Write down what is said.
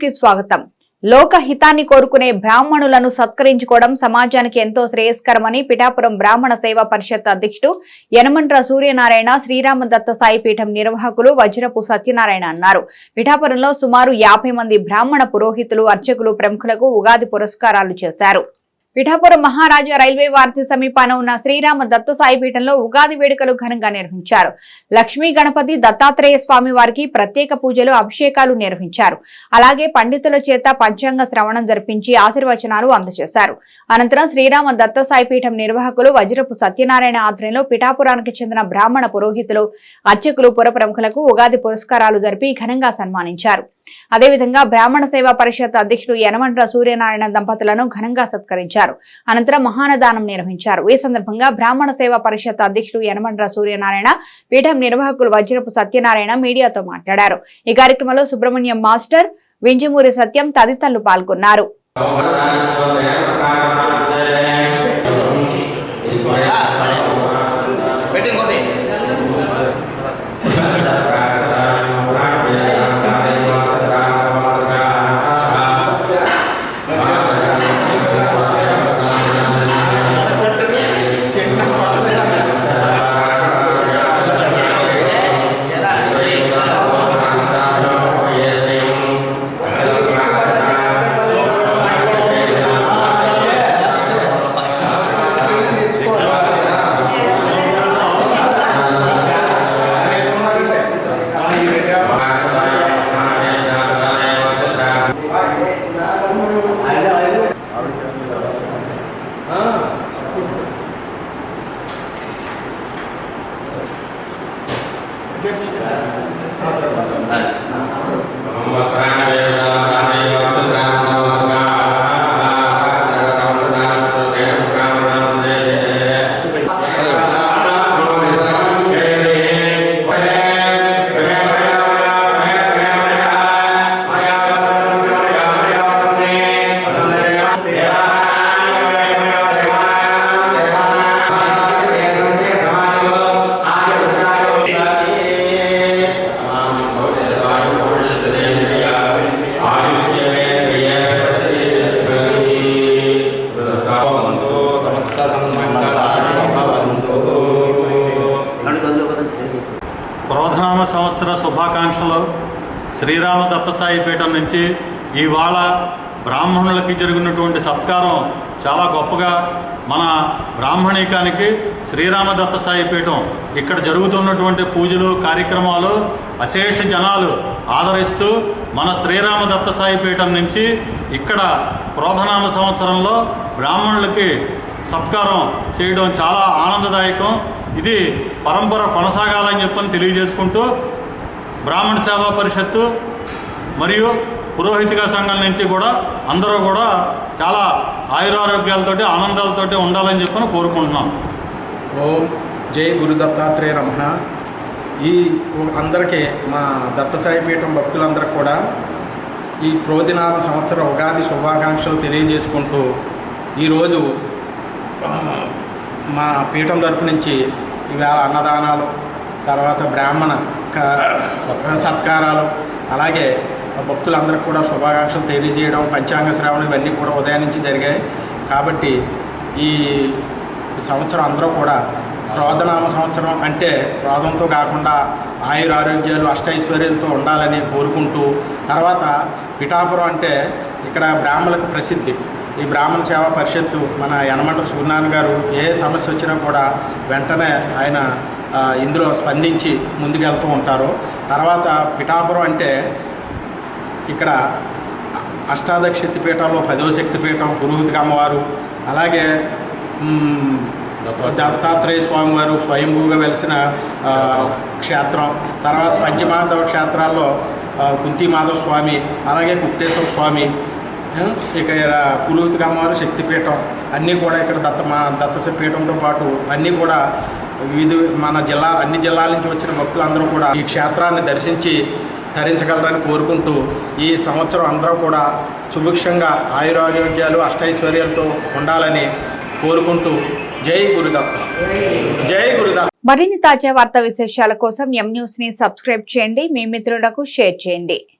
కి స్వాగతం. లోక హితాన్ని కోరుకునే బ్రాహ్మణులను సత్కరించుకోవడం సమాజానికి ఎంతో శ్రేయస్కరమని పిఠాపురం బ్రాహ్మణ సేవా పరిషత్ అధ్యక్షుడు యనమంట్ర సూర్యనారాయణ శ్రీరామ దత్త సాయి పీఠం నిర్వాహకులు వజ్రపు సత్యనారాయణ అన్నారు. పిఠాపురంలో సుమారు యాభై మంది బ్రాహ్మణ పురోహితులు అర్చకులు ప్రముఖులకు ఉగాది పురస్కారాలు చేశారు. పిఠాపురం మహారాజా రైల్వే వారధి సమీపాన ఉన్న శ్రీరామ దత్త సాయిపీఠంలో ఉగాది వేడుకలు ఘనంగా నిర్వహించారు. లక్ష్మీ గణపతి దత్తాత్రేయ స్వామి వారికి ప్రత్యేక పూజలు అభిషేకాలు నిర్వహించారు. అలాగే పండితుల చేత పంచాంగ శ్రవణం జరిపించి ఆశీర్వచనాలు అందజేశారు. అనంతరం శ్రీరామ దత్త సాయిపీఠం నిర్వాహకులు వజ్రపు సత్యనారాయణ ఆధ్వర్యంలో పిఠాపురానికి చెందిన బ్రాహ్మణ పురోహితులు అర్చకులు పుర ప్రముఖులకు ఉగాది పురస్కారాలు జరిపి ఘనంగా సన్మానించారు. అదేవిధంగా బ్రాహ్మణ సేవా పరిషత్ అధ్యక్షుడు యనమండ్ర సూర్యనారాయణ దంపతులను ఘనంగా సత్కరించారు. అనంతరం మహానదానం నిర్వహించారు. ఈ సందర్భంగా బ్రాహ్మణ సేవా పరిషత్ అధ్యక్షుడు యనమండ్ర సూర్యనారాయణ పీఠం నిర్వాహకులు వజ్రపు సత్యనారాయణ మీడియాతో మాట్లాడారు. ఈ కార్యక్రమంలో సుబ్రహ్మణ్యం మాస్టర్ వింజమూరి సత్యం తదితరులు పాల్గొన్నారు. సంవత్సర శుభాకాంక్షలు. శ్రీరామ దత్తసాయి పీఠం నుంచి ఇవాళ బ్రాహ్మణులకి జరిగినటువంటి సత్కారం చాలా గొప్పగా మన బ్రాహ్మణికానికి శ్రీరామ సాయి పీఠం ఇక్కడ జరుగుతున్నటువంటి పూజలు కార్యక్రమాలు అశేష జనాలు ఆదరిస్తూ మన శ్రీరామ దత్తసాయి పీఠం నుంచి ఇక్కడ క్రోధనామ సంవత్సరంలో బ్రాహ్మణులకి సత్కారం చేయడం చాలా ఆనందదాయకం. ఇది పరంపర కొనసాగాలని చెప్పని తెలియజేసుకుంటూ బ్రాహ్మణ సేవా పరిషత్తు మరియు పురోహితిక సంఘం నుంచి కూడా అందరూ కూడా చాలా ఆయురారోగ్యాలతోటి ఆనందాలతోటి ఉండాలని చెప్పని కోరుకుంటున్నాం. ఓం జై గురు దత్తాత్రేయ నమ. ఈ అందరికీ మా దత్తసాయి పీఠం భక్తులందరికీ కూడా ఈ క్రోధినామ సంవత్సర ఉగాది శుభాకాంక్షలు తెలియజేసుకుంటూ ఈరోజు మా పీఠం తరపు నుంచి ఈవేళ అన్నదానాలు తర్వాత బ్రాహ్మణ సత్కారాలు అలాగే భక్తులందరికీ కూడా శుభాకాంక్షలు తెలియజేయడం పంచాంగ శ్రావణం ఇవన్నీ కూడా ఉదయం నుంచి జరిగాయి. కాబట్టి ఈ సంవత్సరం అందరూ కూడా క్రోధనామ సంవత్సరం అంటే క్రోధంతో కాకుండా ఆయుర ఆరోగ్యాలు అష్టైశ్వర్యాలతో ఉండాలని కోరుకుంటూ తర్వాత పిఠాపురం అంటే ఇక్కడ బ్రాహ్మణులకు ప్రసిద్ధి. ఈ బ్రాహ్మణ సేవా పరిషత్తు మన యనమంట సూర్యనారాయణ గారు ఏ సమస్య వచ్చినా కూడా వెంటనే ఆయన ఇందులో స్పందించి ముందుకెళ్తూ ఉంటారు. తర్వాత పిఠాపురం అంటే ఇక్కడ అష్టాదశ శక్తిపీఠంలో పదో శక్తిపీఠం పురోహితిక అమ్మవారు. అలాగే దత్తాత్రేయ స్వామి వారు స్వయంభూగా వెలిసిన క్షేత్రం. తర్వాత పంచమాధవ క్షేత్రాల్లో కుంతిమాధవ కుంతి మాధవ స్వామి అలాగే కుక్టేశ్వర స్వామి ఇక ఇక్కడ పురోహితిక అమ్మవారు శక్తిపీఠం అన్నీ కూడా ఇక్కడ దత్త మా దత్త పీఠంతో పాటు అన్నీ కూడా వివిధ మన జిల్లా అన్ని జిల్లాల నుంచి వచ్చిన భక్తులందరూ కూడా ఈ క్షేత్రాన్ని దర్శించి ధరించగలరని కోరుకుంటూ ఈ సంవత్సరం అందరూ కూడా సుభిక్షంగా ఆయురారోగ్యాలు అష్టైశ్వర్యాలతో ఉండాలని కోరుకుంటూ జై గురుదత్త. జై గురుదత్త. మరిన్ని తాజా వార్తా విశేషాల కోసం ఎం న్యూస్ని సబ్స్క్రైబ్ చేయండి మీ మిత్రులకు షేర్ చేయండి.